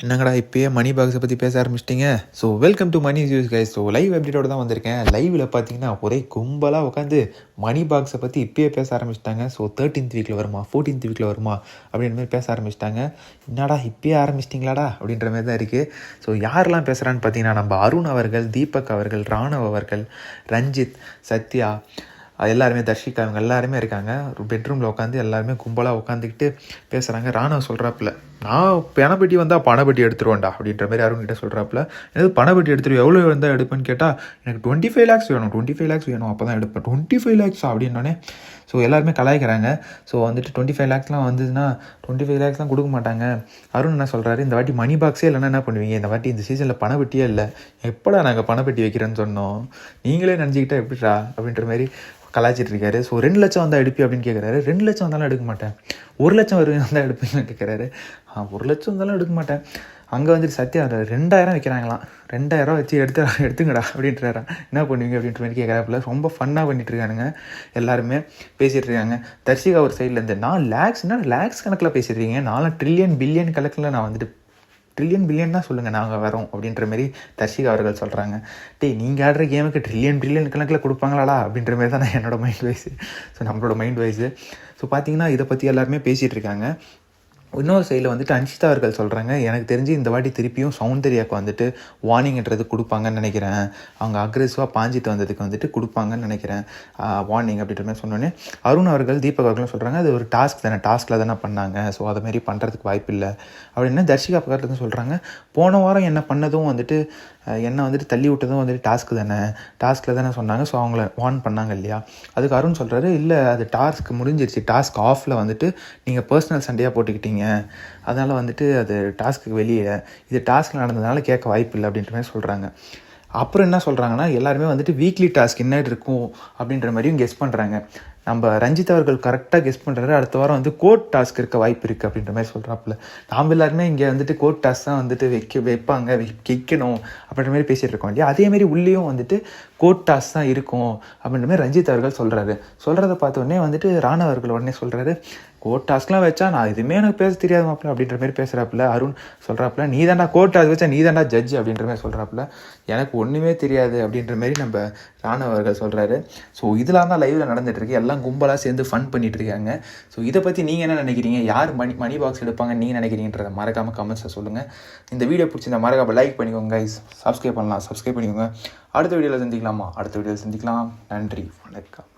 என்னங்கடா இப்போயே மணி பாக்ஸை பற்றி பேச ஆரம்பிச்சிட்டிங்க? So welcome to money use guys so live அப்டேட்டோட தான் வந்திருக்கேன். லைவில் பார்த்தீங்கன்னா ஒரே கும்பலாக உட்காந்து மணி பாக்ஸை பற்றி இப்போயே பேச ஆரம்பிச்சிட்டாங்க. ஸோ தேர்ட்டீன்த் வீக்கில் வருமா ஃபோர்டீன்த் வீக்கில் வருமா அப்படின்ற மாதிரி பேச ஆரம்பிச்சிட்டாங்க. என்னடா இப்பயே ஆரம்பிச்சிட்டிங்களாடா அப்படின்ற மாதிரி தான் இருக்குது ஸோ யாரெல்லாம் பேசுகிறான்னு பார்த்தீங்கன்னா நம்ம அருண் அவர்கள் தீபக் அவர்கள் ராணவ் அவர்கள் ரஞ்சித் சத்யா எல்லாருமே தர்ஷிகா அவங்க எல்லாருமே இருக்காங்க. ஒரு பெட்ரூமில் உட்காந்து எல்லாருமே கும்பலாக உட்காந்துக்கிட்டு பேசுகிறாங்க ராணுவ சொல்கிறாப்புல நான் பணப்பெட்டி வந்தால் பணப்பெட்டி எடுத்துருவேன்டா அப்படின்ற மாதிரி யாரும் கிட்ட சொல்கிறாப்புல எனது பணப்பெட்டி எடுத்துருவோம் எவ்வளோ இருந்தால் எடுப்பேன்னு கேட்டால் எனக்கு டுவெண்ட்டி ஃபைவ் லேக்ஸ் வேணும் டுவெண்ட்டி ஃபைவ் லேக்ஸ் வேணும் அப்போ தான் எடுப்பேன். டுவெண்ட்டி ஃபைவ் லேக்ஸா அப்படின்னோடனே ஸோ எல்லாருமே கலாய்க்கிறாங்க. ஸோ வந்துட்டு டுவெண்ட்டி ஃபைவ் லேக்ஸ்லாம் வந்ததுன்னா டுவெண்ட்டி ஃபைவ் லேக்ஸ்லாம் கொடுக்க மாட்டாங்க. அருண் என்ன சொல்கிறாரு இந்த வாட்டி மணி பாக்ஸே இல்லைன்னா என்ன பண்ணுவீங்க? இந்த வாட்டி இந்த சீசனில் பணப்பெட்டியே இல்லை. எப்படா நாங்கள் பணப்பெட்டி வைக்கிறேன்னு சொன்னோம்? நீங்களே நினச்சிக்கிட்டா எப்படிடா? அப்படின்ற மாதிரி கலாச்சிட்டு இருக்காரு ஸோ ரெண்டு லட்சம் வந்தால் எடுப்பி அப்படின்னு கேட்குறாரு ரெண்டு லட்சம் வந்தாலும் எடுக்க மாட்டேன். ஒரு லட்சம் வருவீங்க வந்தால் எடுப்பீங்கன்னு கேட்குறாரு ஒரு லட்சம் வந்தாலும் எடுக்க மாட்டேன். அங்கே வந்துட்டு சத்யா ரெண்டாயிரம் வைக்கிறாங்களாம். ரெண்டாயிரம் வச்சு எடுத்து எடுத்துங்கடா அப்படின்றாரு. என்ன பண்ணுவீங்க அப்படின்ற மாதிரி கேட்குறாப்புல ரொம்ப ஃபன்னாக பண்ணிட்டு இருக்கானுங்க எல்லாருமே பேசிகிட்டு இருக்காங்க தர்ஷிகா ஒரு சைட்லேருந்து நான் லேக்ஸ்னா லேக்ஸ் கணக்கில் பேசிடுறீங்க நாலாம் ட்ரில்லியன் பில்லியன் கணக்கில் நான் வந்துட்டு ட்ரில்லியன் பில்லியன் தான் சொல்லுங்கள் நாங்கள் வரோம் அப்படின்ற மாரி தர்ஷிகா அவர்கள் சொல்கிறாங்க டேய் நீங்கள் ஆடுற கேமுக்கு ட்ரில்லியன் ட்ரில்லியன் கணக்கில் கொடுப்பாங்களாடா அப்படின்ற மாதிரி தான் என்னோட மைண்ட் வைஸு ஸோ நம்மளோட மைண்ட் வைஸு ஸோ பார்த்தீங்கன்னா இதை பற்றி எல்லாருமே பேசிகிட்டு இருக்காங்க. இன்னொரு சைடில் வந்துட்டு அன்ஷிதா அவர்கள் சொல்கிறாங்க எனக்கு தெரிஞ்சு இந்த வாட்டி திருப்பியும் சௌந்தர்யாவுக்கு வந்துட்டு வார்னிங்ன்றது கொடுப்பாங்கன்னு நினைக்கிறேன். அவங்க அக்ரெசிவாக பாஞ்சிட்டு வந்ததுக்கு வந்துட்டு கொடுப்பாங்கன்னு நினைக்கிறேன். வார்னிங் அப்படின்ற மாதிரி சொன்னோன்னே அருண் அவர்கள் தீபக் அவர்களும் சொல்கிறாங்க அது ஒரு டாஸ்க் தானே டாஸ்கில் தானே பண்ணாங்க. ஸோ அதை மாதிரி பண்ணுறதுக்கு வாய்ப்பு இல்லை அப்படின்னு தர்ஷிகா பக்கத்துலேருந்து சொல்கிறாங்க போன வாரம் என்ன பண்ணதும் வந்துட்டு என்னை வந்துட்டு தள்ளி விட்டதும் வந்துட்டு டாஸ்க்கு தானே? டாஸ்க்கில் தானே சொன்னாங்க. ஸோ அவங்கள வார்ன் பண்ணாங்க இல்லையா? அதுக்கு அருண் சொல்கிறாரு இல்லை அது டாஸ்க் முடிஞ்சிருச்சு. டாஸ்க் ஆஃபில் வந்துட்டு நீங்கள் பர்சனல் சண்டையாக போட்டுக்கிட்டீங்க. அதனால் வந்துட்டு அது டாஸ்க்கு வெளியே. இது டாஸ்க் நடந்ததுனால கேட்க வாய்ப்பு இல்லை அப்படின்ற மாதிரி சொல்கிறாங்க அப்புறம் என்ன சொல்கிறாங்கன்னா எல்லாருமே வந்துட்டு வீக்லி டாஸ்க் என்ன இருக்கும் அப்படின்ற மாதிரியும் கெஸ் பண்ணுறாங்க நம்ம ரஞ்சித் அவர்கள் கரெக்டாக கெஸ் பண்ணுறாரு அடுத்த வாரம் வந்து கோட் டாஸ்க் இருக்க வாய்ப்பு இருக்குது அப்படின்ற மாதிரி சொல்கிறாப்புல நாம் எல்லாருமே இங்கே வந்துட்டு கோட் டாஸ்க் தான் வந்துட்டு வைக்க வைப்பாங்க வைக்கணும் அப்படின்ற மாதிரி பேசிகிட்டு இருக்கோம் இல்லையா? அதேமாரி உள்ளேயும் வந்துட்டு கோட் டாஸ்க் தான் இருக்கும் அப்படின்ற மாதிரி ரஞ்சித் அவர்கள் சொல்கிறாரு சொல்கிறத பார்த்த உடனே வந்துட்டு ராணவர்கள் உடனே சொல்கிறாரு கோட் டாஸ்க்லாம் வச்சா நான் எதுவுமே எனக்கு பேச தெரியாது மாப்பிள்ள அப்படின்ற மாதிரி பேசுகிறாப்புல அருண் சொல்கிறாப்புல நீ தாண்டா கோட் டாஸ்க் வச்சா நீ தாண்டா ஜட்ஜ் அப்படின்ற மாதிரி சொல்கிறாப்புல எனக்கு ஒன்றுமே தெரியாது அப்படின்ற மாதிரி நம்ம ராணவர்கள் சொல்கிறாரு ஸோ இதெல்லாம் தான் லைவில் நடந்துகிட்ருக்கு எல்லாம் கும்பலாக சேர்ந்து ஃபன் பண்ணிட்டு இருக்காங்க. ஸோ இதை பற்றி நீங்கள் என்ன நினைக்கிறீங்க? யார் மணி மணி பாக்ஸ் எடுப்பாங்க நீங்கள் நினைக்கிறீங்கன்றத மறக்காமல் கமெண்ட்ஸில் சொல்லுங்கள் இந்த வீடியோ பிடிச்சிருந்த மறக்காம லைக் பண்ணிக்கோங்க கைஸ் சப்ஸ்கிரைப் பண்ணலாம். சப்ஸ்கிரைப் பண்ணிக்கோங்க. அடுத்த வீடியோவில் சந்திக்கலாமா? அடுத்த வீடியோவில் சந்திக்கலாம். நன்றி. வணக்கம்.